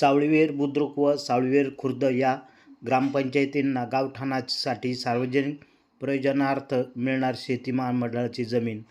सावळीवेर बुद्रुक व सावळीवेर खुर्द या ग्रामपंचायतींना गावठाणासाठी सार्वजनिक प्रयोजनार्थ मिळणार शेतीमाल मंडळाची जमीन.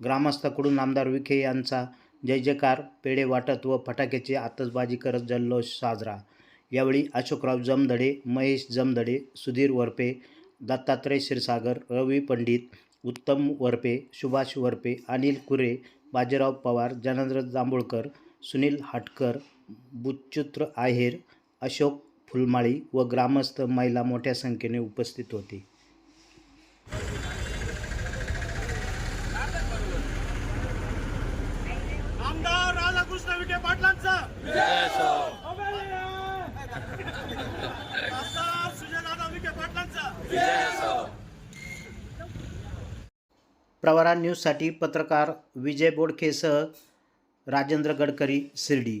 ग्रामस्थांकडून आमदार विखे यांचा जय जयकार पेढे वाटत व फटाक्याची आतषबाजी करत जल्लोष साजरा. यावेळी अशोकराव जमदडे महेश जमदडे सुधीर वरपे दत्तात्रय क्षीरसागर रवी पंडित उत्तम वरपे सुभाष वरपे अनिल कुरे बाजीराव पवार जनेंद्र जांभूळकर सुनील हाटकर बुच्चूत्र आहेर अशोक फुलमाळी व ग्रामस्थ महिला मोठ्या संख्येने उपस्थित होते. आमदार राधाकृष्ण विखे पाटलांचा. प्रवरा न्यूजसाठी पत्रकार विजय बोडखेसह राजेंद्र गडकरी शिर्डी.